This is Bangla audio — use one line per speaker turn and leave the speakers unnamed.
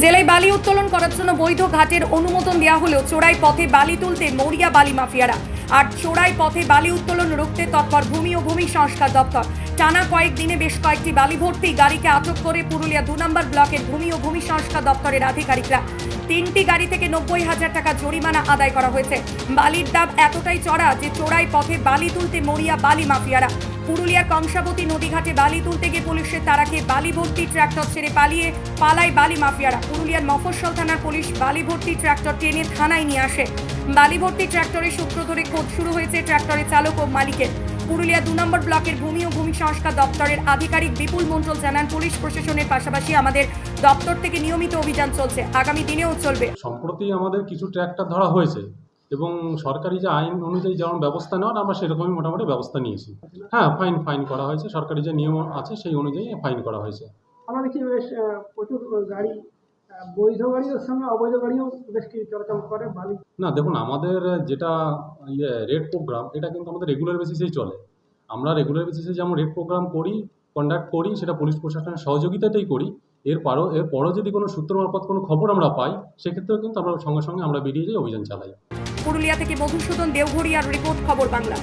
জেলায় বালি উত্তোলন করার জন্য বৈধ ঘাটের অনুমোদন দেওয়া হলেও চোরাই পথে বালি তুলতে মরিয়া বালি মাফিয়ারা। আর চোরাই পথে বালি উত্তোলন রুখতে তৎপর ভূমি ও ভূমি সংস্কার দপ্তর। টানা কয়েকদিনে বেশ কয়েকটি বালি ভর্তি গাড়িকে আটক করে পুরুলিয়া দু নম্বর ব্লকের ভূমি ও ভূমি সংস্কার দপ্তরের আধিকারিকরা। তিনটি গাড়ি থেকে নব্বই হাজার টাকা জরিমানা আদায় করা হয়েছে। বালির দাম এতটাই চড়া যে চোরাই পথে বালি তুলতে মরিয়া বালি মাফিয়ারা। পুরুলিয়ার কংসাবতী নদীঘাটে বালি তুলতে গিয়ে পুলিশের তারাকে বালি ভর্তি ট্রাক্টর ছেড়ে পালিয়ে পালায় বালি মাফিয়ারা। পুরুলিয়ার মফস্বল থানার পুলিশ বালি ভর্তি ট্রাক্টর টেনে থানায় নিয়ে আসে। বালি ভর্তি ট্রাক্টরের সূত্র ধরে খোঁজ শুরু হয়েছে ট্রাক্টরের চালক ও মালিকের। পুরুলিয়া দু নম্বর ব্লকের ভূমি ও ভূমি সংস্কার দপ্তরের আধিকারিক বিপুল মণ্ডল জানান, পুলিশ প্রশাসনের পাশাপাশি আমাদের দপ্তর থেকে নিয়মিত অভিযান চলছে। আগামী দিনেও চলবে।
সম্প্রতি আমাদের কিছু ট্র্যাক্টর ধরা হয়েছে। এবং সরকারি যে আইন অনুযায়ী যেমন ব্যবস্থা নেওয়ার আমরা সেরকমই মোটামুটি ব্যবস্থা নিয়েছি। হ্যাঁ ফাইন ফাইন করা হয়েছে। সরকারি যে নিয়ম আছে সেই অনুযায়ী ফাইন করা হয়েছে।
আমরা দেখি বেশ প্রচুর গাড়ি বৈধ গাড়ির সঙ্গে অবৈধ গাড়িও বেশ কিছু চলাচল করে বালি
না দেখুন আমাদের যেটা ইয়ে রেড প্রোগ্রাম এটা কিন্তু আমাদের রেগুলার বেসিসেই চলে। আমরা রেগুলার বেসিসে যেমন রেড প্রোগ্রাম করি কন্ডাক্ট করি সেটা পুলিশ প্রশাসনের সহযোগিতাতেই করি। এরপরও এরপরও যদি কোনো সূত্র মারফত কোনো খবর আমরা পাই সেক্ষেত্রেও কিন্তু আমরা সঙ্গে সঙ্গে আমরা বেরিয়ে যাই অভিযান চালাই।
পুরুলিয়া থেকে মধুসূদন দেওঘরিয়ার রিপোর্ট খবর বাংলা।